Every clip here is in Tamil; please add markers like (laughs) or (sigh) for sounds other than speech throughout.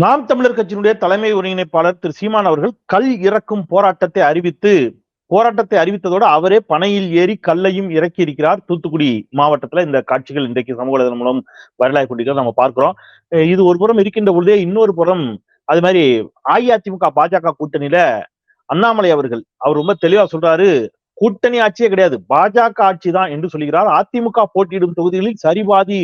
நாம் தமிழர் கட்சியினுடைய தலைமை ஒருங்கிணைப்பாளர் திரு சீமான் அவர்கள் கல் இறக்கும் போராட்டத்தை அறிவித்து போராட்டத்தை அறிவித்ததோடு அவரே பனையில் ஏறி கல்லையும் இறக்கி இருக்கிறார். தூத்துக்குடி மாவட்டத்துல இந்த காட்சிகள் இன்றைக்கு சமூக வலைதளம் மூலம் வரலாறு கொண்டிருக்கிறோம் நம்ம பார்க்கிறோம். இது ஒரு புறம் இருக்கின்ற பொழுதே இன்னொரு புறம் அது மாதிரி அஇஅதிமுக பாஜக கூட்டணியில அண்ணாமலை அவர்கள் அவர் ரொம்ப தெளிவா சொல்றாரு. கூட்டணி ஆட்சியே கிடையாது. பாஜக ஆட்சி தான் என்று சொல்கிறார். அதிமுக போட்டியிடும் தொகுதிகளில் சரிபாதி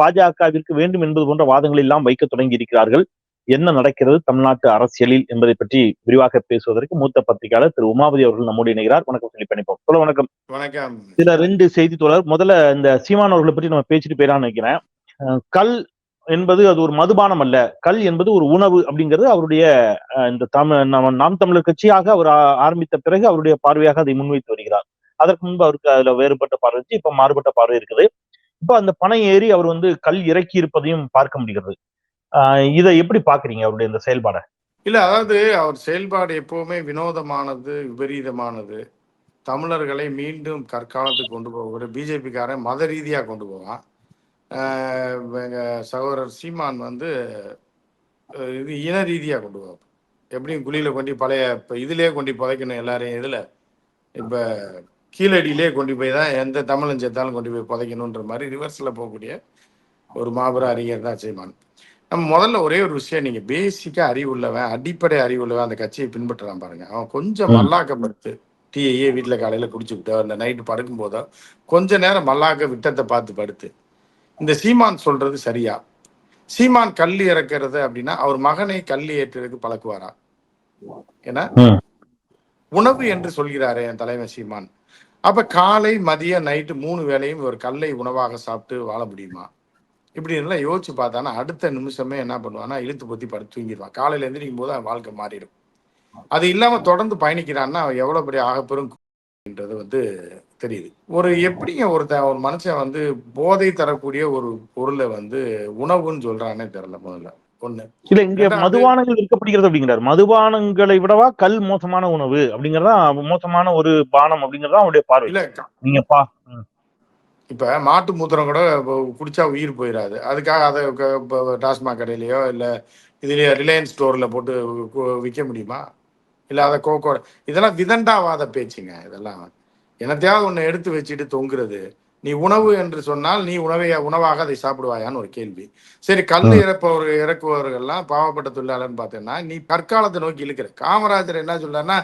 பாஜகவிற்கு வேண்டும் என்பது போன்ற வாதங்களை எல்லாம் வைக்க தொடங்கி இருக்கிறார்கள் என்ன நடக்கிறது? தமிழ்நாட்டு அரசியலில் என்பதை பற்றி விரிவாக பேசுவதற்கு மூத்த பத்திரிகையாளர் திரு உமாபதி அவர்கள் நம்மோடு இணைகிறார். வணக்கம் சொல்லி பண்ணிப்போம் சொல்ல வணக்கம். வணக்கம். இதுல ரெண்டு செய்தி தொடர் முதல்ல இந்த சீமான் அவர்களை பற்றி நம்ம பேசிட்டு போயிடான்னு நினைக்கிறேன். கல் என்பது அது ஒரு மதுபானம் அல்ல. கல் என்பது ஒரு உணவு அப்படிங்கிறது அவருடைய இந்த தமிழ் நாம் தமிழர் கட்சியாக அவர் ஆரம்பித்த பிறகு அவருடைய பார்வையாக அதை முன்வைத்து வருகிறார். அதற்கு முன்பு அவருக்கு அதுல வேறுபட்ட பார்வை இருந்துச்சு. இப்ப மாறுபட்ட பார்வை இருக்குது. இப்ப அந்த பனை ஏறி அவர் வந்து கல் இறக்கி இருப்பதையும் பார்க்க முடிகிறது. இதை எப்படி பாக்குறீங்க அவருடைய இந்த செயல்பாடை? இல்ல அதாவது அவர் செயல்பாடு எப்பவுமே வினோதமானது விபரீதமானது. தமிழர்களை மீண்டும் கற்காலத்துக்கு கொண்டு போகிற பிஜேபிக்காரன் மத ரீதியா கொண்டு போவான். ஆஹ் எங்க சகோதரர் சீமான் வந்து இது இன ரீதியா கொண்டு போவான் எப்படியும் குழியில கொண்டு பழைய இப்ப இதுலயே கொண்டு புதைக்கணும் எல்லாரையும் இதுல. இப்ப கீழடியிலே கொண்டு போய் தான் எந்த தமிழன் செத்தாலும் கொண்டு போய் புதைக்கணுன்ற மாதிரி ரிவர்ஸ்ல போகக்கூடிய ஒரு மாபெரும் அறிஞர் தான் சீமான். நம்ம முதல்ல ஒரே ஒரு விஷயம் நீங்க பேசிக்கா அறிவுள்ளவன் அடிப்படை அறிவுள்ளவன் அந்த கட்சியை பின்பற்றலாம் பாருங்க. அவன் கொஞ்சம். மல்லாக்கப்படுத்து டீயே வீட்டுல காலையில குடிச்சுக்கிட்டு அந்த நைட்டு படுக்கும் போதோ கொஞ்ச நேரம் மல்லாக்க விட்டத்தை பார்த்து படுத்து. இந்த சீமான் சொல்றது சரியா? சீமான் கல் இறக்கிறது அப்படின்னா அவர் மகனை கல் ஏற்றுறதுக்கு பழக்குவாரா? ஏன்னா. உணவு என்று சொல்கிறாரே என் தலைமை சீமான். அப்ப காலை மதிய நைட்டு மூணு வேளையும் ஒரு கல்லை உணவாக சாப்பிட்டு வாழ முடியுமா? இப்படி எல்லாம் யோசிச்சு பார்த்தானா அடுத்த நிமிஷமே என்ன பண்ணுவான்னா இழுத்து பொத்தி படுத்து தூங்கிடுவான். காலையில எந்திரிக்கும் போது அவன் வாழ்க்கை மாறிடும். அது இல்லாம தொடர்ந்து பயணிக்கிறான்னா அவன் எவ்வளவு பெரிய ஆகப்பெரும் என்றது வந்து தெரியுது. ஒரு எப்படிங்க ஒருத்தன் ஒரு மனுஷன் வந்து போதை தரக்கூடிய ஒரு பொருளை வந்து உணவுன்னு சொல்றானே தெரியல முதல்ல. ஒண்ணு. இல்ல இங்க மதுபானங்கள் விற்கப்படுகிறது அப்படிங்கிறார். மதுபானங்களை விடவா கல் மோசமான உணவு அப்படிங்கறதா மோசமான ஒரு பானம் அப்படிங்கறதா அவருடைய பார்வை. இல்ல நீங்க பா இப்ப மாட்டு மூத்திரம் கூட குடிச்சா உயிர் போயிடாது அதுக்காக அதை டாஸ்மாக் கடையிலயோ இல்ல இதுலயோ ரிலையன்ஸ் ஸ்டோர்ல போட்டு விற்க முடியுமா? இல்ல அதை கோகோ இதெல்லாம் விதண்டாவாத பேச்சுங்க இதெல்லாம். என்னத்தையாவது ஒண்ணு எடுத்து வச்சுட்டு தொங்குறது. நீ உணவு என்று சொன்னால் நீ உணவை உணவாக அதை சாப்பிடுவாயான்னு ஒரு கேள்வி சரி கல். இறப்பவர் இறக்குவவர்கள்லாம் பாவப்பட்ட தொழிலாளர்னு பார்த்தேன்னா நீ கற்காலத்தை நோக்கி இழுக்கிற காமராஜர் என்ன சொல்றாருன்னா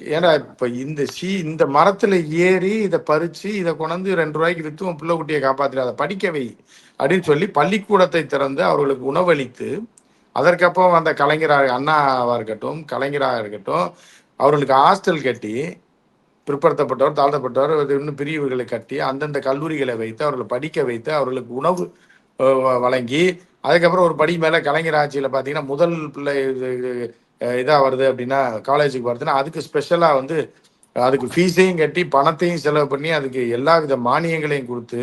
ஏன்னா இப்ப இந்த சீ இந்த மரத்துல ஏறி இதை பறிச்சு இதை கொண்டாந்து ரெண்டு ரூபாய்க்கு வித்து உன் பிள்ளை குட்டியை காப்பாத்திர அதை படிக்க வை அப்படின்னு சொல்லி பள்ளிக்கூடத்தை திறந்து அவர்களுக்கு உணவளித்து அதற்கப்புறம் வந்த கலைஞராக அண்ணாவா இருக்கட்டும் கலைஞராக இருக்கட்டும் அவர்களுக்கு ஹாஸ்டல் கட்டி பிற்படுத்தப்பட்டவர் தாழ்த்தப்பட்டவர் இன்னும் பிரிவுகளை கட்டி அந்தந்த கல்லூரிகளை வைத்து அவர்களை படிக்க வைத்து அவர்களுக்கு உணவு வழங்கி அதுக்கப்புறம் ஒரு படி மேல கலைஞர் ஆட்சியில பாத்தீங்கன்னா முதல் பிள்ளை இது- இது, அஹ், இதா வருது அப்படின்னா காலேஜுக்கு வருதுன்னா அதுக்கு ஸ்பெஷலா வந்து அதுக்கு ஃபீஸையும் கட்டி பணத்தையும் செலவு பண்ணி அதுக்கு எல்லா வித மானியங்களையும் கொடுத்து.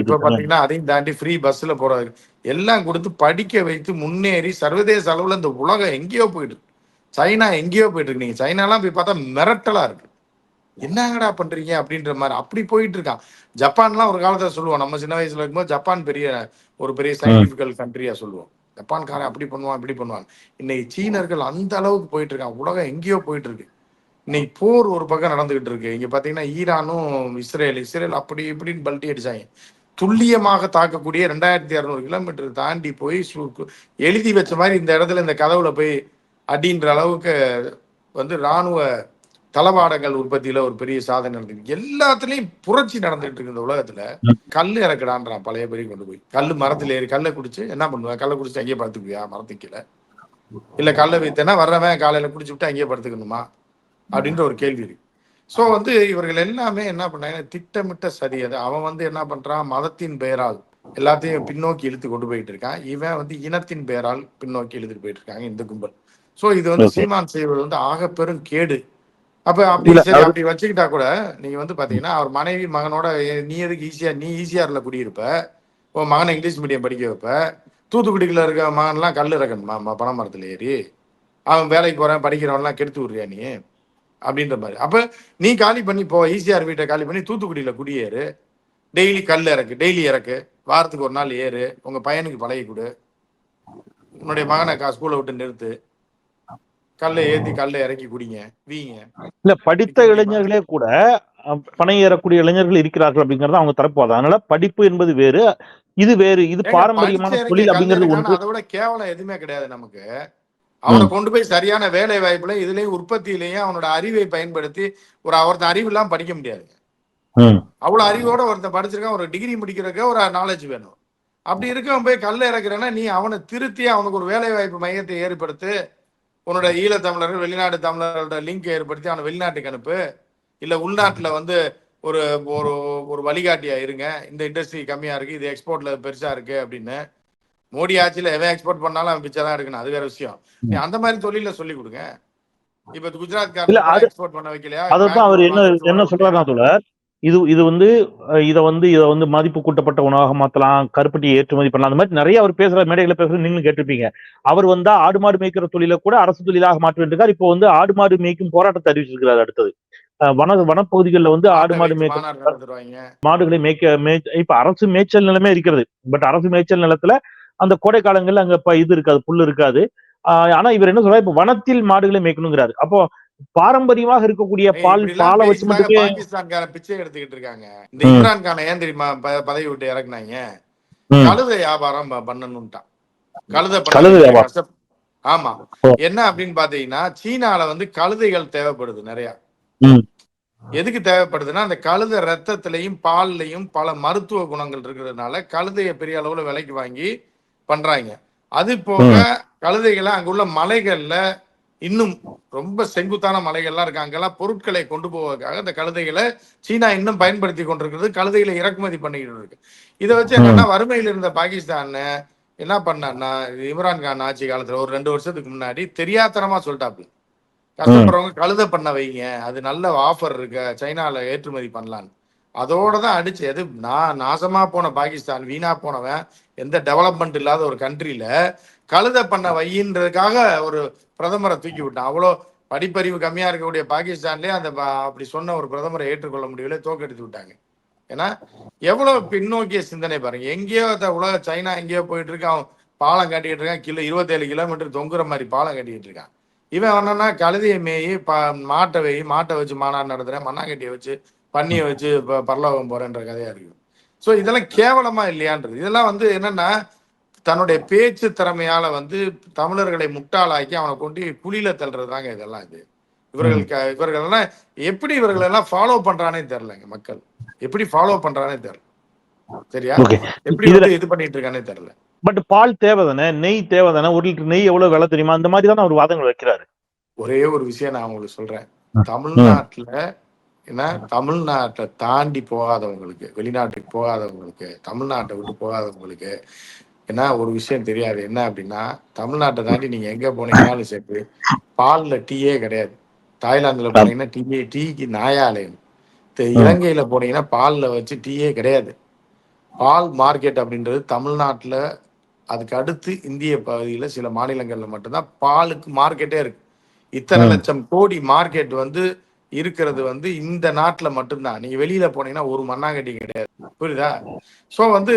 இப்ப பாத்தீங்கன்னா அதையும் தாண்டி ஃப்ரீ பஸ்ல போறது எல்லாம் கொடுத்து படிக்க வைத்து முன்னேறி சர்வதேச அளவுல இந்த உலகம் எங்கேயோ இருக்கு சைனா எங்கேயோ போயிட்டு இருக்கு நீங்க சைனாலாம் போய் பார்த்தா மிரட்டலா இருக்கு. என்னங்கடா பண்றீங்க அப்படின்ற மாதிரி அப்படி போயிட்டு இருக்கான் ஜப்பான்லாம் ஒரு காலத்துல சொல்லுவோம். நம்ம சின்ன வயசுல இருக்கும்போது ஜப்பான் பெரிய ஒரு பெரிய சயின்டிபிக்கல் கண்ட்ரியா சொல்லுவோம். ஜப்பான்காரன் அப்படி பண்ணுவான் இப்படி பண்ணுவான். இன்னைக்கு சீனர்கள் அந்த அளவுக்கு போயிட்டு இருக்கான் உலகம் எங்கேயோ போயிட்டு இருக்கு இன்னைக்கு போர் ஒரு பக்கம் நடந்துகிட்டு இருக்கு. இங்க பாத்தீங்கன்னா ஈரானும் இஸ்ரேல் இஸ்ரேல் அப்படி இப்படின்னு பல்ட்டி அடிச்சாங்க. துல்லியமாக தாக்கக்கூடிய ரெண்டாயிரத்தி இரநூறு கிலோமீட்டர் தாண்டி போய் எழுதி வச்ச மாதிரி இந்த இடத்துல இந்த கதவுல போய் அப்படின்ற அளவுக்கு வந்து ராணுவ தளவாடங்கள் உற்பத்தியில ஒரு பெரிய சாதனை நடந்துருக்கு. எல்லாத்துலயும் புரட்சி நடந்துட்டு இருக்கு இந்த உலகத்துல. கல் கல்லு இறக்குடான்றான் பழைய பெரிய கொண்டு போய். கல்லு மரத்துல ஏறி கல்லை குடிச்சு என்ன பண்ணுவேன் கல்லை குடிச்சு அங்கேயே படுத்துக்குவியா? மரத்துக்கு கீழே. இல்ல கல்லை வைத்தேன்னா வர்றவன் காலையில குடிச்சு விட்டு அங்கேயே படுத்துக்கணுமா? அப்படின்ற ஒரு கேள்வி இருக்கு. சோ வந்து இவர்கள் எல்லாமே என்ன பண்ணாங்க? திட்டமிட்ட சரி அது. அவன் வந்து என்ன பண்றான்? மதத்தின் பெயரால் எல்லாத்தையும் பின்னோக்கி இழுத்து கொண்டு போயிட்டு இருக்கான். இவன் வந்து இனத்தின் பெயரால் பின்னோக்கி இழுத்துட்டு போயிட்டு இருக்காங்க. இந்த கும்பல். சோ இது வந்து. சீமான் செய்வது வந்து ஆக பெரும் கேடு. அப்ப அப்படி சரி அப்படி வச்சுக்கிட்டா கூட நீங்க வந்து பாத்தீங்கன்னா அவர் மனைவி மகனோட நீ எதுக்கு ஈஸியா நீ ஈஸியார்ல குடியிருப்ப? உன் மகனை இங்கிலீஷ் மீடியம் படிக்க வைப்ப? தூத்துக்குடிக்குள்ள இருக்க மகன்லாம் கல் இறக்கணுமா. பனை மரத்துல ஏறி அவன் வேலைக்கு போறேன் படிக்கிறவன்லாம் கெடுத்து விடுறியா நீ? அப்படின்ற மாதிரி. அப்ப நீ காலி பண்ணி போ ஈஸியார் வீட்டை காலி பண்ணி தூத்துக்குடியில குடியேறு. டெய்லி கல் இறக்கு டெய்லி இறக்கு. வாரத்துக்கு ஒரு நாள் ஏறு. உங்க பையனுக்கு பழகி கொடு. உன்னுடைய மகனை ஸ்கூலை விட்டு நிறுத்து. கல்லை ஏத்தி கல்லை இறக்கி குடிங்க வீங்க. இல்ல படித்த இளைஞர்களே கூட பணம் ஏறக்கூடிய இளைஞர்கள் இருக்கிறார்கள் அப்படிங்கறது அவங்க தரப்போகுது அதனால படிப்பு என்பது வேறு இது வேறு இது பாரம்பரியமான தொழில் அப்படிங்கிறது ஒன்று. அதை விட கேவலம் எதுவுமே கிடையாது நமக்கு. அவனை கொண்டு போய் சரியான வேலை வாய்ப்புல இதுலயும் உற்பத்தியிலையும் அவனோட அறிவை பயன்படுத்தி ஒரு ஒருத்தன் அறிவு இல்லாம படிக்க முடியாது. அவ்வளவு அறிவோட ஒருத்தன் படிச்சிருக்கான் ஒரு டிகிரி முடிக்கிறதுக்கு ஒரு நாலேஜ் வேணும். அப்படி இருக்கவன் போய் கல்ல இறக்குறேன்னா நீ அவனை திருத்தி அவனுக்கு ஒரு வேலை வாய்ப்பு மையத்தை ஏற்படுத்து உன்னோட ஈழத்தமிழர்கள் வெளிநாட்டு தமிழர்களோட லிங்க் ஏற்படுத்தி அவனை வெளிநாட்டுக்கு அனுப்பு. இல்ல உள்நாட்டுல வந்து ஒரு ஒரு ஒரு வழிகாட்டியா இருங்க. இந்த இண்டஸ்ட்ரி கம்மியா இருக்கு இது எக்ஸ்போர்ட்ல பெருசா இருக்கு அப்படின்னு. மோடி ஆட்சியில எவன் எக்ஸ்போர்ட் பண்ணாலும் அவன் பிச்சை தான் எடுக்கணும். அது வேற விஷயம். நீ அந்த மாதிரி தொழில சொல்லி கொடுங்க. இப்ப குஜராத் எக்ஸ்போர்ட் பண்ண வைக்கலையா? அதைத்தான் அவர் என்ன என்ன சொல்றாருன்னா இது இது வந்து இத வந்து இத வந்து மதிப்பு கூட்டப்பட்ட உணவாக மாத்தலாம் கருப்பட்டி ஏற்றுமதி பண்ணலாம். அந்த மாதிரி நிறைய அவர் பேசுற மேடைகளை பேசுற நீங்களும் கேட்டிருப்பீங்க. அவர் வந்தா ஆடு மாடு மேய்க்கிற தொழிலை கூட அரசு தொழிலாக மாற்றிருக்கார் இப்போ வந்து ஆடு மாடு மேய்க்கும் போராட்டத்தை அறிவிச்சிருக்கிறார் அடுத்தது. வன வனப்பகுதிகளில் வந்து ஆடு மாடு மேய்க்க மாடுகளை மேய்க்க மே இப்ப அரசு மேய்ச்சல் நிலமே இருக்கிறது. பட் அரசு மேய்ச்சல் நிலத்துல அந்த கோடை காலங்கள்ல அங்க இப்ப இது இருக்காது புல்லு இருக்காது. ஆஹ் ஆனா இவர் என்ன சொல்றாரு? இப்ப வனத்தில் மாடுகளை மேய்க்கணுங்கிறாரு. அப்போ பாரம்பரியமாக இருக்கக்கூடிய பால் பாலை வச்சு மட்டுமே பாகிஸ்தான்கார பிச்சை எடுத்துக்கிட்டு இருக்காங்க. இந்த. இம்ரான் கான ஏன் தெரியுமா பதவி விட்டு இறக்குனாங்க? கழுதை வியாபாரம் பண்ணணும்ட்டான். கழுதை கழுதை ஆமா. என்ன அப்படின்னு பாத்தீங்கன்னா சீனால வந்து கழுதைகள் தேவைப்படுது நிறைய. எதுக்கு தேவைப்படுதுன்னா அந்த கழுதை ரத்தத்திலையும் பால்லையும் பல மருத்துவ குணங்கள் இருக்கிறதுனால கழுதையை பெரிய அளவுல விலைக்கு வாங்கி பண்றாங்க. அது போக கழுதைகளை அங்குள்ள மலைகள்ல இன்னும் ரொம்ப செங்குத்தான மலைகள்லாம் இருக்கு. அங்கெல்லாம் பொருட்களை கொண்டு போவதற்காக அந்த கழுதைகளை சீனா இன்னும் பயன்படுத்தி கொண்டிருக்கிறது. கழுதைகளை இறக்குமதி பண்ணிக்கிட்டு இருக்கு. இதை வச்சு என்னன்னா வறுமையில் இருந்த பாகிஸ்தான் என்ன பண்ணான்னா இம்ரான் கான் ஆட்சி காலத்துல ஒரு ரெண்டு வருஷத்துக்கு முன்னாடி தெரியாத்தனமா சொல்லிட்டாப்பு கஷ்டப்படுறவங்க கழுதை பண்ண வைங்க. அது நல்ல ஆஃபர் இருக்கு. சைனால ஏற்றுமதி பண்ணலான்னு. அதோட தான் அடிச்சு எது நான் நாசமா போன பாகிஸ்தான் வீணா போனவன் எந்த டெவலப்மெண்ட் இல்லாத ஒரு கண்ட்ரில கழுதை பண்ண வையின்றதுக்காக ஒரு பிரதமரை தூக்கி விட்டான். அவ்வளோ படிப்பறிவு கம்மியாக இருக்கக்கூடிய பாகிஸ்தான்லேயே அந்த அப்படி சொன்ன ஒரு பிரதமரை ஏற்றுக்கொள்ள முடியல தோக்கடித்து விட்டாங்க. ஏன்னா எவ்வளோ பின்னோக்கிய சிந்தனை பாருங்க. எங்கேயோ உலக சைனா எங்கேயோ போயிட்டு இருக்கான் அவன் பாலம் கட்டிக்கிட்டு இருக்கான். கிலோ இருபத்தேழு கிலோமீட்டர் தொங்குற மாதிரி பாலம் கட்டிக்கிட்டு இருக்கான். இவன் என்னன்னா கழுதையை மேயி ப மாட்டை வெய் மாட்டை வச்சு மாநாடு நடத்துறேன். மண்ணாங்கட்டியை வச்சு பண்ணியை வச்சு ப- பரலோகம் போறேன்ற கதையா இருக்கு. ஸோ இதெல்லாம் கேவலமா இல்லையான்றது. இதெல்லாம் வந்து என்னன்னா தன்னுடைய பேச்சு திறமையால வந்து தமிழர்களை முட்டாளாக்கி அவனை கொண்டு குழியில தள்ளுறதுதாங்க இதெல்லாம் இது. இவர்கள் க- இவர்கள் எல்லாம் எப்படி இவர்கள் எல்லாம் ஃபாலோ பண்றானே தெரியலங்க மக்கள். எப்படி ஃபாலோ பண்றானே தெரியல. சரியா? எப்படி இது பண்ணிட்டு இருக்கானே தெரியல. பட் பால் தேவைதானே? நெய் தேவைதானே? ஒரு லிட்டர் நெய் எவ்வளவு விலை தெரியுமா? அந்த மாதிரி தானே அவர் வாதங்கள் வைக்கிறாரு. ஒரே ஒரு விஷயம் நான் உங்களுக்கு சொல்றேன். தமிழ்நாட்டுல என்ன? தமிழ்நாட்டை தாண்டி போகாதவங்களுக்கு வெளிநாட்டுக்கு போகாதவங்களுக்கு தமிழ்நாட்டை விட்டு போகாதவங்களுக்கு என்ன ஒரு விஷயம் தெரியாது. என்ன அப்படின்னா தமிழ்நாட்டை தாண்டி நீங்க எங்க போனீங்கன்னாலும் சரி பால்ல டீயே கிடையாது. தாய்லாந்துல போனீங்கன்னா டீயே டீக்கு நாயாலயம் இலங்கையில போனீங்கன்னா பால்ல வச்சு டீயே கிடையாது. பால் மார்க்கெட் அப்படின்றது தமிழ்நாட்டுல அதுக்கு அடுத்து இந்திய பகுதியில சில மாநிலங்கள்ல மட்டும்தான் பாலுக்கு மார்க்கெட்டே இருக்கு. இத்தனை. லட்சம் கோடி மார்க்கெட் வந்து இருக்கிறது வந்து இந்த நாட்டுல மட்டும்தான். நீங்க வெளியில போனீங்கன்னா ஒரு மண்ணாங்கட்டி கிடையாது. புரியுதா? சோ வந்து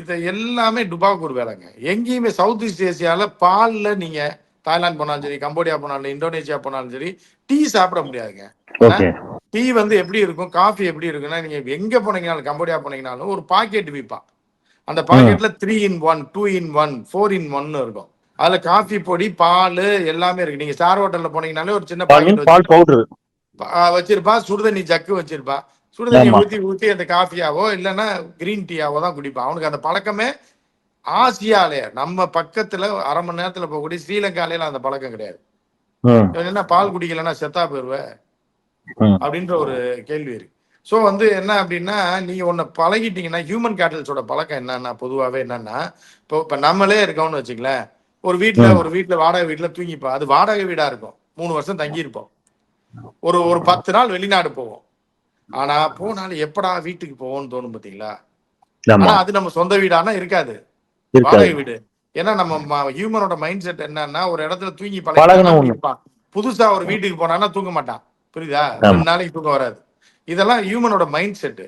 இத எல்லாமே டுபாக்கூர் வேலைங்க. எங்கேயுமே சவுத் ஈஸ்ட் ஏசியால பால்ல நீங்க தாய்லாந்து போனாலும் சரி கம்போடியா போனாலும் இந்தோனேஷியா போனாலும் சரி டீ சாப்பிட முடியாதுங்க. டீ வந்து எப்படி இருக்கும் காஃபி எப்படி இருக்குன்னா நீங்க எங்க போனீங்கனாலும் கம்போடியா போனீங்கனாலும் ஒரு பாக்கெட் விற்பான் அந்த பாக்கெட்ல three in one two in one four in one இருக்கும். அதுல காஃபி பொடி பால் எல்லாமே இருக்கு. நீங்க ஸ்டார் ஹோட்டல்ல போனீங்கனாலே ஒரு சின்ன பாக்கெட் பால் பவுடர் வச்சிருப்பான் சுடுதண்ணி ஜக்கு வச்சிருப்பான் சுடுதண்ணி. ஊத்தி ஊத்தி அந்த காஃபியாவோ இல்லைன்னா கிரீன் டீயாவோ தான் குடிப்பான் அவனுக்கு அந்த பழக்கமே ஆசியாலே. நம்ம பக்கத்துல அரை மணி நேரத்துல போகக்கூடிய ஸ்ரீலங்காலையில அந்த பழக்கம் கிடையாது. என்ன பால் குடிக்கலன்னா செத்தா போயிருவ? ம். அப்படின்ற ஒரு கேள்வி இருக்கு. ஸோ வந்து என்ன அப்படின்னா நீங்க ஒன்னு பழகிட்டீங்கன்னா ஹியூமன் கேட்டல்ஸோட பழக்கம் என்னன்னா பொதுவாகவே என்னன்னா இப்போ இப்போ நம்மளே இருக்கோம்னு வச்சுங்களேன் ஒரு வீட்ல ம். ஒரு வீட்ல வாடகை வீட்ல தூங்கிப்போம். அது வாடகை வீடா இருக்கும். மூணு வருஷம் தங்கியிருப்போம். ஒரு ஒரு பத்து நாள் வெளிநாடு போவோம். ஆனா போனாலும் எப்படா வீட்டுக்கு போவோம்னு தோணும் பாத்தீங்களா? ஆனா அது நம்ம சொந்த வீடானா இருக்காது. வாடகை வீடு. ஏன்னா நம்ம ஹியூமனோட மைண்ட் செட் என்னன்னா ஒரு இடத்துல தூங்கி. இருப்பான். புதுசா ஒரு வீட்டுக்கு போனான்னா தூங்க மாட்டான். புரியுதா. ரெண்டு நாளைக்கு தூக்கம் வராது. இதெல்லாம் ஹியூமனோட மைண்ட் செட்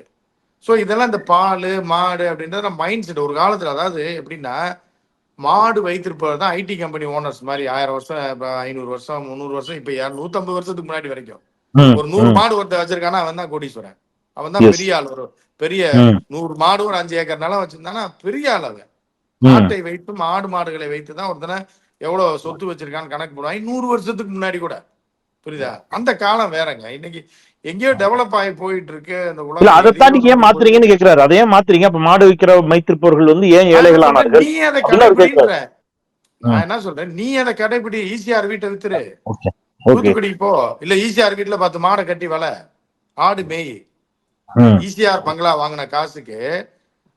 சோ இதெல்லாம் இந்த பால் மாடு அப்படின்றத மைண்ட் செட் ஒரு காலத்துல அதாவது எப்படின்னா மாடு வைத்திருப்பவர் தான் ஐடி கம்பெனி ஓனர்ஸ் மாதிரி ஆயிரம் வருஷம் ஐநூறு வருஷம் முந்நூறு வருஷம் இப்ப நூத்தம்பது வருஷத்துக்கு முன்னாடி வரைக்கும். ஒரு நூறு மாடு ஒருத்தர் வச்சிருக்கானா அவன் தான் கோடீஸ்வரன். அவன் தான். பெரிய ஆள் ஒரு பெரிய நூறு மாடு ஒரு அஞ்சு ஏக்கர் நிலம் வச்சிருந்தானா பெரிய ஆள் அவன். ம். மாட்டை வைத்து மாடு மாடுகளை வைத்து தான் ஒருத்தனை எவ்வளவு சொத்து வச்சிருக்கான்னு கணக்கு போடுவாங்க நூறு வருஷத்துக்கு முன்னாடி கூட புரியுதா? அந்த காலம் வேறங்க. இன்னைக்கு எங்கேயோ டெவலப் ஆகி போயிட்டு இருக்கு அந்த இல்ல உலகம் அதைத்தான் நீங்க ஏன் மாத்துறீங்கன்னு கேக்குறாரு. அதை ஏன் மாத்துறீங்க. அப்ப மாடு விக்கிற மைத்திருப்பவர்கள் வந்து ஏன் ஏழைகள் ஆனார்கள்? நீ அதை ம். நான் என்ன சொல்றேன்? நீ அதை கடைபிடி ஈசிஆர் வீட்டை வித்துரு. தூத்துக்குடி போ. இல்ல ஈசிஆர் வீட்டுல பத்து மாடை கட்டி வள. ஆடு மேய். ஈசிஆர் பங்களா வாங்கின காசுக்கு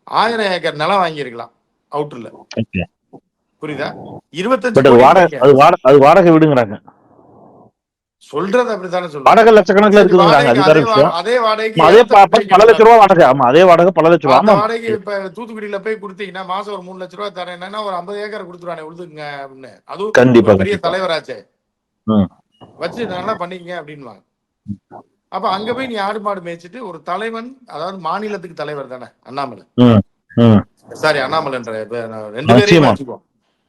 ஆயிரம் ஏக்கர் நிலம் வாங்கியிருக்கலாம் அவுட்டர்ல. புரியுதா? இருபத்தஞ்சு அது வாடகை வாடகை வாடகை விடுங்கிறாங்க. சொல்றது அப்படித்தானே வாடகை லட்சக்கணக்கில் அது பல லட்ச ரூபா வாடகை ஆமா அதே வாடகை பல லட்ச ரூபா. வாடகைக்கு இப்ப தூத்துக்குடியில போய் கொடுத்தீங்கன்னா மாசம் ஒரு மூணு லட்ச ரூபா தரேன். என்னன்னா ஒரு ஐம்பது ஏக்கர் கொடுத்துருவானே உழுதுங்க அப்படின்னு. அதுவும் கண்டிப்பா, பெரிய. தலைவராச்சே. வச்சு நல்லா பண்ணிக்கங்க அப்படின்வாங்க அப்ப அங்க போய் நீ ஆடு மாடு மேய்ச்சிட்டு ஒரு தலைவன் அதாவது மாநிலத்துக்கு தலைவர் தானே அண்ணாமலை. சாரி அண்ணாமலைன்ற ரெண்டு பேரையும்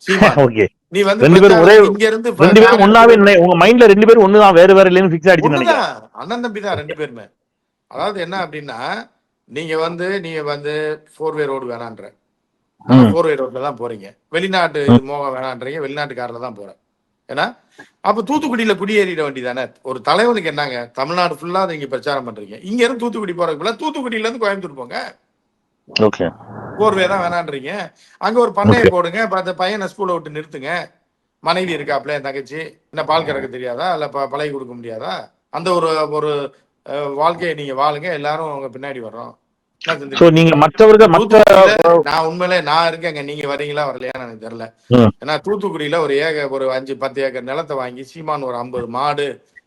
(laughs) நீ வந்து ரெண்டு பேரும் ஒரே- இங்க இருந்து ரெண்டு பேரும் இல்லை. உங்க மைண்ட்ல ரெண்டு பேரும் ஒண்ணுதான் வேற வேற இல்லைன்னு பிக்ஸ் ஆயிடுச்சு நினைக்கிறேன். அண்ணன் தம்பி தான் ரெண்டு பேருமே. அதாவது என்ன அப்படின்னா நீங்க வந்து நீங்க வந்து ஃபோர் வே ரோடு வேணான்ற. ஃபோர் வே ரோட்ல தான் போறீங்க. வெளிநாட்டு மோகம் வேணான்றீங்க வெளிநாட்டுக்காரில் தான் போறேன். ஏன்னா அப்ப தூத்துக்குடியில குடியேறிட வேண்டியதானே? ஒரு தலைவனுக்கு என்னங்க? தமிழ்நாடு ஃபுல்லா நீங்க பிரச்சாரம் பண்றீங்க. இங்க இருந்து தூத்துக்குடி போறதுக்குள்ள தூத்துக்குடியில இருந்து கோயம்புத்தூர் போங்க. ஓகே. போர்வே தான் வேணான்றீங்க. அங்க ஒரு பண்ணையை போடுங்க. அந்த பையனை ஸ்கூலை விட்டு நிறுத்துங்க. மனைவி இருக்காப்ல என் தங்கச்சி. என்ன பால் கறக்க தெரியாதா? இல்ல ப- பழகி கொடுக்க முடியாதா? அந்த ஒரு ஒரு வாழ்க்கையை நீங்க வாழுங்க. எல்லாரும் உங்க பின்னாடி வர்றோம். சோ? நீங்க மற்றவர்கள் மற்ற நான் உண்மையிலே நான் இருக்கேங்க நீங்க வரீங்களா வரலையான்னு எனக்கு தெரியல. ஏன்னா தூத்துக்குடியில ஒரு ஏக ஒரு அஞ்சு பத்து ஏக்கர் நிலத்தை வாங்கி சீமான் ஒரு ஐம்பது மாடு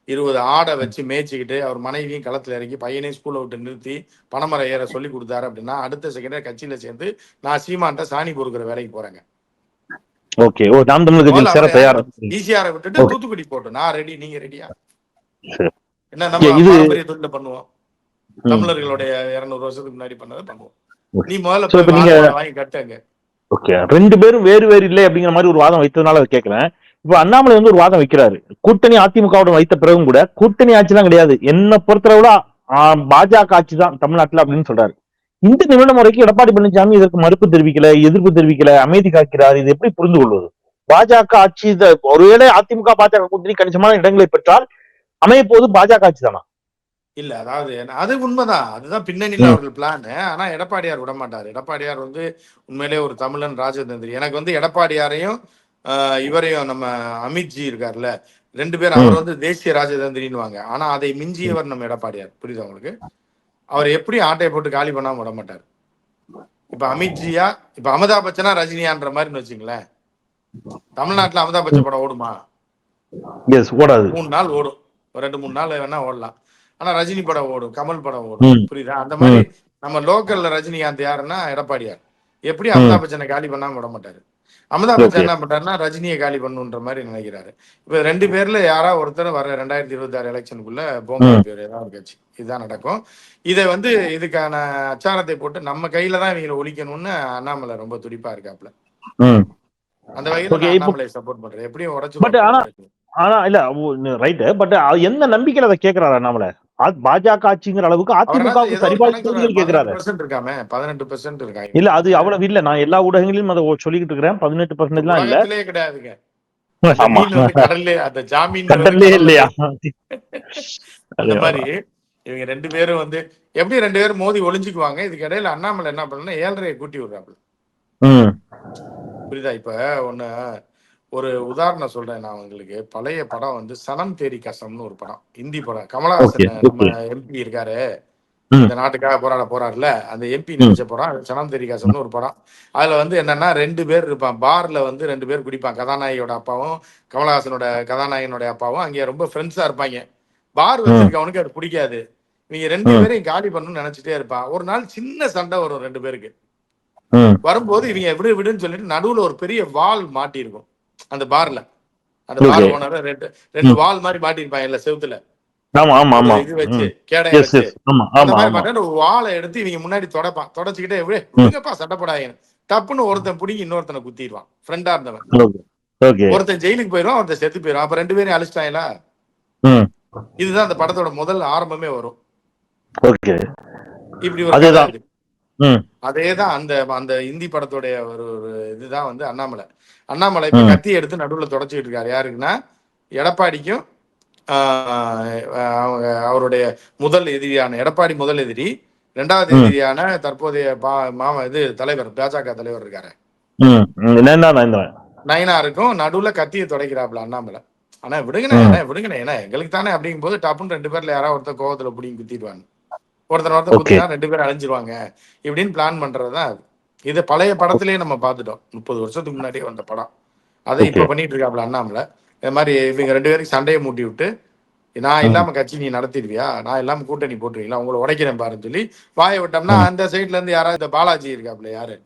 இருபது ஆடை வச்சு மேய்ச்சிக்கிட்டு அவர் மனைவியும் களத்துல இறங்கி பையனையும் ஸ்கூல்ல விட்டு நிறுத்தி பணமரம் ஏற சொல்லி கொடுத்தாரு அப்படின்னா அடுத்த செகண்டே கட்சியில சேர்ந்து நான் சீமான்ட்ட சாணி பொறுக்கிற வேலைக்கு போறேங்க ஓகே ஓ நாம் விட்டுட்டு. தூத்துக்குடி போட்டு நான் ரெடி நீங்க ரெடியா. என்ன நம்ம பண்ணுவோம். தமிழர்களுடைய இருநூறு வருஷத்துக்கு முன்னாடி பண்ணதை பண்ணுவோம். நீ முதல்ல வாங்கி கட்டுங்க ஓகே. ரெண்டு பேரும் வேறு வேறு இல்லை அப்படிங்கிற மாதிரி ஒரு வாதம் வைத்ததுனால அதை கேட்கிறேன். இப்போ அண்ணாமலை வந்து ஒரு வாதம் வைக்கிறாரு. கூட்டணி அதிமுகவுடன் வைத்த பிறகும் கூட கூட்டணி ஆட்சிலாம் கிடையாது. என்ன பொறுத்தளவுல பாஜக ஆட்சி தான் தமிழ்நாட்டுல அப்படின்னு சொல்றாரு. இந்த நிமிடம் வரைக்கும் எடப்பாடி பழனிசாமி இதற்கு மறுப்பு தெரிவிக்கல எதிர்ப்பு தெரிவிக்கல அமைதி காக்கிறார். இது எப்படி புரிந்து கொள்வது? பாஜக ஆட்சி ஒருவேளை அதிமுக பாஜக கூட்டணி கணிசமான இடங்களை பெற்றால் அமைய போது பாஜக ஆட்சி தானா? இல்ல அதாவது அது உண்மைதான். அதுதான் பின்னணியில. அவர்கள் பிளான் ஆனா எடப்பாடியார் விட மாட்டார் எடப்பாடியார் வந்து உண்மையிலே ஒரு தமிழன் ராஜதந்திரி. எனக்கு வந்து எடப்பாடியாரையும் இவரையும் நம்ம அமித்ஜி இருக்கார்ல ரெண்டு பேரும் அவர் வந்து தேசிய ராஜதந்திரின்னுவாங்க. ஆனா அதை மிஞ்சியவர் நம்ம எடப்பாடியார். புரியுதா உங்களுக்கு? அவர் எப்படி ஆட்டையை போட்டு காலி பண்ணாம விட மாட்டார் இப்ப அமித்ஜியா இப்ப அமிதாப் பச்சனா ரஜினியான்ற மாதிரி வச்சுங்களேன். தமிழ்நாட்டுல அமிதாப் பச்சன் படம் ஓடுமா? மூணு நாள் ஓடும். ஒரு ரெண்டு மூணு நாள் வேணா ஓடலாம். ஆனா ரஜினி படம் ஓடும் கமல் படம் ஓடும். புரியுதா? அந்த மாதிரி நம்ம லோக்கல்ல ரஜினிகாந்த் யாருன்னா எடப்பாடியார். எப்படி அமிதாப் பச்சனை காலி பண்ணாம விட மாட்டாரு? அமிதாப் பச்சன். என்ன பண்றாருன்னா ரஜினியை காலி பண்ணுன்ற மாதிரி நினைக்கிறாரு. இப்ப ரெண்டு பேர்ல யாரா ஒருத்தர் வர ரெண்டாயிரத்தி இருபத்தி ஆறு எலெக்ஷனுக்குள்ள பொம்மை பேர் ஏதாவது கட்சி. இதுதான் நடக்கும். இதை வந்து இதுக்கான அச்சாரத்தை போட்டு நம்ம கையில தான் இவங்களை ஒழிக்கணும்னு அண்ணாமலை ரொம்ப துடிப்பா இருக்காப்ல ம். அந்த வகையில அண்ணாமலை சப்போர்ட் பண்றேன். எப்படியும் உடச்சு ஆனா- இல்ல ரைட்டு பட் எந்த நம்பிக்கையில அதை கேட்கிறாரு அண்ணாமலை? பாஜக ஆட்சிங்கிற அளவுக்கு அதிமுகவுக்கு சரிபாதி தொகுதிகள் கேட்கிறாரு இருக்காமே. பதினெட்டு பெர்சென்ட் இருக்காங்க இல்ல அது அவ்வளவு இல்ல. நான் எல்லா ஊடகங்களிலும் அதை சொல்லிக்கிட்டு இருக்கிறேன். பதினெட்டு பர்சன்ட்லாம் இல்ல. உலகத்திலே கிடையாதுங்க. அந்த மாதிரி இவங்க ரெண்டு பேரும் வந்து எப்படி ரெண்டு பேரும் மோதி ஒளிஞ்சுக்குவாங்க? இதுக்கு இடையில அண்ணாமலை என்ன பண்ணா ஏழரையை கூட்டி விடுறாப்புல. புரியுதா? இப்ப ஒண்ணு ஒரு உதாரணம் சொல்றேன் நான் உங்களுக்கு. பழைய படம் வந்து சனம் தேரி கசம்னு ஒரு படம். இந்தி படம். கமலஹாசன் நம்ம. எம்பி இருக்காரு. இந்த நாட்டுக்காக போராட போறாருல அந்த எம்பி நடிச்ச படம் சனம் தேரி கசம்னு ஒரு படம். அதுல வந்து என்னன்னா ரெண்டு பேர் இருப்பான் பார்ல வந்து ரெண்டு பேர் குடிப்பான் கதாநாயகியோட அப்பாவும் கமலஹாசனோட கதாநாயகனோட அப்பாவும் அங்கே ரொம்ப ஃப்ரெண்ட்ஸா இருப்பாங்க. பார் வச்சிருக்கவனுக்கு அது பிடிக்காது. இவங்க ரெண்டு. பேரையும் காலி பண்ணணும்னு நினைச்சிட்டே இருப்பான் ஒரு நாள் சின்ன சண்டை வரும் ரெண்டு பேருக்கு. வரும்போது இவங்க விடு விடுன்னு சொல்லிட்டு நடுவுல ஒரு பெரிய வால் மாட்டி இருக்கும் அந்த பார்ல அந்த பார். ஓனர் ரெண்டு ரெண்டு வால் மாதிரி மாட்டிருப்பாங்க இல்ல செவுத்துல. ஆமா ஆமா ஆமா. ஒரு இது வச்சு. கேடைய எஸ் வச்சு எஸ் ஆமா அந்த வாளை எடுத்து இவங்க முன்னாடி தொடப்பான். தொடச்சுக்கிட்டே விடு விடுங்கப்பா சண்டை போடாதீங்க டப்புன்னு ஒருத்தன் பிடிங்கி இன்னொருத்தனை குத்திடுவான். ஃப்ரெண்டா இருந்தவன். ஒருத்தன் ஜெயிலுக்கு போயிடுவான் ஒருத்தன் செத்து போயிடுவான். அப்ப ரெண்டு பேரும் அழிச்சிட்டாங்களா? இதுதான் அந்த படத்தோட முதல் ஆரம்பமே வரும். ஓகே இப்படி ஒரு அதேதான். அந்த அந்த இந்தி படத்துடைய ஒரு ஒரு இதுதான் வந்து அண்ணாமலை. அண்ணாமலை இப்ப. கத்தி எடுத்து நடுவுல தொடச்சிட்டு இருக்காரு. யாருக்குன்னா எடப்பாடிக்கும் அவருடைய முதல் எதிரியான எடப்பாடி முதல் எதிரி இரண்டாவது ம். எதிரியான தற்போதைய மாமா இது தலைவர் பாஜக தலைவர் இருக்காரு. நான் நயனாருக்கும் நடுவுல கத்தியை துடைக்கிறாப்ல அண்ணாமலை. ஆனா விடுங்கண்ணே விடுங்கண்ணே என்ன எங்களுக்கு தானே அப்படிங்கும் போது டப்புன்னு ரெண்டு பேர்ல யாராவது ஒருத்தர் கோவத்துல பிடிங்கி குத்திடுவாங்க. ஒருத்தர் ஒருத்தர். குத்தினா ரெண்டு பேரும் அழிஞ்சிருவாங்க இப்படின்னு பிளான் பண்றதுதான் அது. இது பழைய படத்திலேயே நம்ம பார்த்துட்டோம். முப்பது வருஷத்துக்கு முன்னாடியே வந்த படம். அதை இப்ப. பண்ணிட்டு இருக்காப்ல அண்ணாமலை. இந்த மாதிரி இவங்க ரெண்டு பேருக்கு சண்டையை மூட்டி விட்டு நான் இல்லாம கட்சி நீ நடத்திடுவியா? நான் இல்லாம கூட்டணி போட்டுருவீங்களா? உங்களை உடைக்கிறேன் பாருன்னு சொல்லி வாயை விட்டோம்னா அந்த சைடுல இருந்து யாராவது இந்த பாலாஜி இருக்காப்ல யாரு.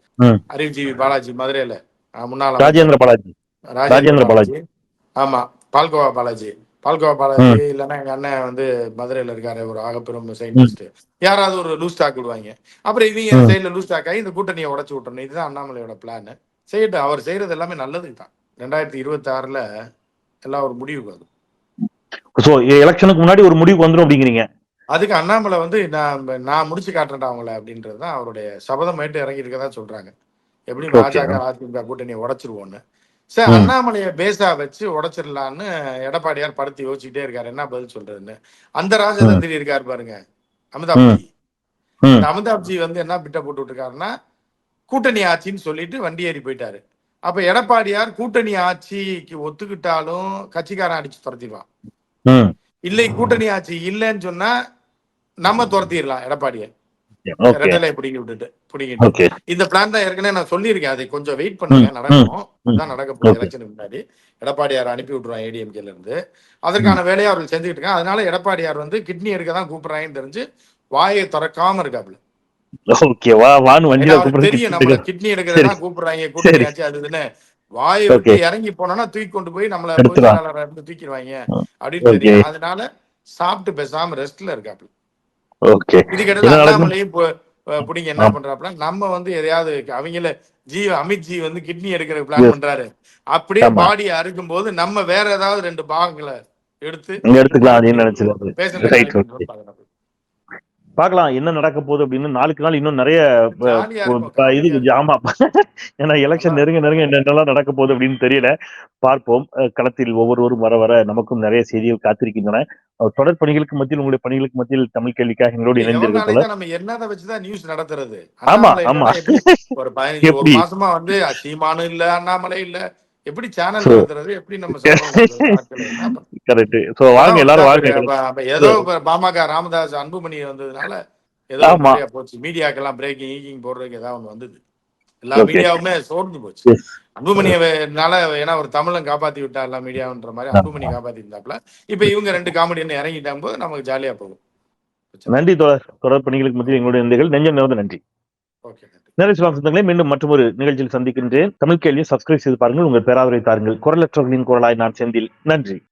அறிவுஜீவி பாலாஜி மதுரையில. ஆஹ் முன்னாள் ராஜேந்திர பாலாஜி. ராஜேந்திர பாலாஜி. ஆமா பால்கோவா பாலாஜி. பால்கோவா பாலாஜி இல்லைன்னா எங்க அண்ணன் வந்து மதுரையில இருக்காரு ஒரு ஆகப்பெரும் சயின்டிஸ்ட் யாராவது ஒரு லூஸ் டாக் விடுவாங்க. அப்புறம் இவங்க ம். சைடுல லூஸ் டாக் ஆகி இந்த கூட்டணியை உடச்சு விட்டணும் இதுதான் அண்ணாமலையோட பிளான் செய்யட்டும் அவர் செய்யறது எல்லாமே நல்லதுக்கு தான். ரெண்டாயிரத்தி இருபத்தி ஆறுல எல்லாம் ஒரு முடிவுக்கு வரும். சோ எலெக்ஷனுக்கு முன்னாடி ஒரு முடிவுக்கு வந்துரும் அப்படிங்கிறீங்க. அதுக்கு அண்ணாமலை வந்து நான் நான் முடிச்சு காட்டுறேன்டா அவங்கள அப்படின்றது தான் அவருடைய சபதம் ஏற்று இறங்கி இருக்கதா சொல்றாங்க. எப்படி. பாஜக அதிமுக கூட்டணியை உடைச்சிருவோன்னு. சரி. அண்ணாமலையை பேஸா வச்சு உடைச்சிடலான்னு எடப்பாடியார் படுத்து யோசிச்சுட்டே இருக்காரு. என்ன பதில் சொல்றதுன்னு. அந்த ராஜதந்திரி இருக்காரு பாருங்க அமிதாப்ஜி. அமிதாப்ஜி வந்து என்ன பிட்ட போட்டு விட்டுருக்காருன்னா கூட்டணி ஆட்சின்னு சொல்லிட்டு வண்டி ஏறி போயிட்டாரு. அப்ப எடப்பாடியார் கூட்டணி ஆட்சிக்கு ஒத்துக்கிட்டாலும் கட்சிக்காரன் அடிச்சு துரத்திடுவான். இல்லை கூட்டணி ஆட்சி இல்லைன்னு சொன்னா நம்ம துரத்திடலாம் எடப்பாடியை. ஓகே ரெட்டலை பிடிங்கி விட்டுட்டு பிடிங்கிட்டு ஓகே. இந்த பிளான் தான் ஏற்கனவே நான் சொல்லியிருக்கேன். அதை கொஞ்சம் வெயிட் பண்ணுங்க. நடக்கும். அதான் நடக்க போகுது. எலெக்ஷனுக்கு முன்னாடி எடப்பாடியார் அனுப்பி விட்டுருவான் ஏடிஎம்கேல இருந்து. அதற்கான வேலையை அவர்கள் செஞ்சுக்கிட்டு இருக்காங்க. அதனால எடப்பாடியார் வந்து கிட்னி எடுக்க தான் கூப்பிடுறாங்கன்னு தெரிஞ்சு வாயை திறக்காம இருக்காப்ல வான்னு வண்டியில தெரியும் கூப்பிட்டு கிட்னி எடுக்கிறதா கூப்பிடுறாங்க. கூட்டணி ஆச்சு அது இதுன்னு. வாயை விட்டு இறங்கி போனோம்னா தூக்கி கொண்டு போய் நம்மள. பொதுச்செயலாளரை இருந்து தூக்கிடுவாங்க. அப்படின்னு. தெரியும் அதனால சாப்பிட்டு பேசாம ரெஸ்ட்ல இருக்காப்ல ஓகே இதுக்கிடையில? அண்ணாமலையும் பிடிங்க என்ன பண்றாப்புல நம்ம வந்து எதையாவது அவங்கள ஜி அமித் ஜி வந்து கிட்னி எடுக்கிற பிளான். பண்றாரு அப்படியே. பாடியை அறுக்கும் போது நம்ம வேற ஏதாவது ரெண்டு பாகங்களை எடுத்து எடுத்துக்கலாம் பார்க்கலாம் என்ன நடக்க போகுது அப்படின்னு நாளுக்கு நாள் இன்னும் நிறைய இது ஆமா. (laughs) ஏன்னா எலெக்ஷன் நெருங்க நெருங்க என்னென்னலாம் நடக்க போகுது அப்படின்னு தெரியல. பார்ப்போம். களத்தில் ஒவ்வொருவரும் வர வர நமக்கும் நிறைய செய்திகள் காத்திருக்கின்றன. தொடர் பணிகளுக்கு மத்தியில் உங்களுடைய பணிகளுக்கு மத்தியில் தமிழ் கேள்விக்காக எங்களோடு எவ்வளவு இணைந்திருக்க நாளைக்கு போல தான் நம்ம என்னதை வச்சுதான் நியூஸ் நடத்துறது. ஆமா, ஆமா. ஒரு பதினஞ்சு? மாசமா வந்து சீமானும் இல்ல அண்ணாமலை இல்ல. எப்படி சேனல் நடத்துறது எப்படி நம்ம? கரெக்ட் சோ வாங்க எல்லாரும் வாங்க ஏதோ பாமக ராமதாஸ் அன்புமணி வந்ததுனால ஏதோ போச்சு. மீடியாக்கெல்லாம் பிரேக்கிங் ஈக்கிங் போடுறதுக்கு ஏதாவது ஒண்ணு வந்தது. எல்லா. மீடியாவுமே சோர்ந்து போச்சு. அன்புமணியனால ஏன்னா ஒரு தமிழன் காப்பாத்தி விட்டா எல்லா மீடியான்ற மாதிரி அன்புமணி காப்பாத்தி இருந்தாப்ல. இப்ப இவங்க ரெண்டு காமெடி இறங்கிட்டாங்க போது நமக்கு ஜாலியா போகும். நன்றி தொடர் தொடர் பணிகளுக்கு மத்தியில் எங்களுடைய நன்றிகள் நெஞ்சம் நன்றி. ஓகே நிறைய மீண்டும் மீண்டும் மற்றொரு நிகழ்ச்சியில் சந்திக்கின்றேன். தமிழ் கேள்வியை சப்ஸ்கிரைப் செய்து பாருங்கள். உங்கள் பேராதரவை தாருங்கள். குரலற்றவர்களின் குரலாய் நான் செந்தில். நன்றி.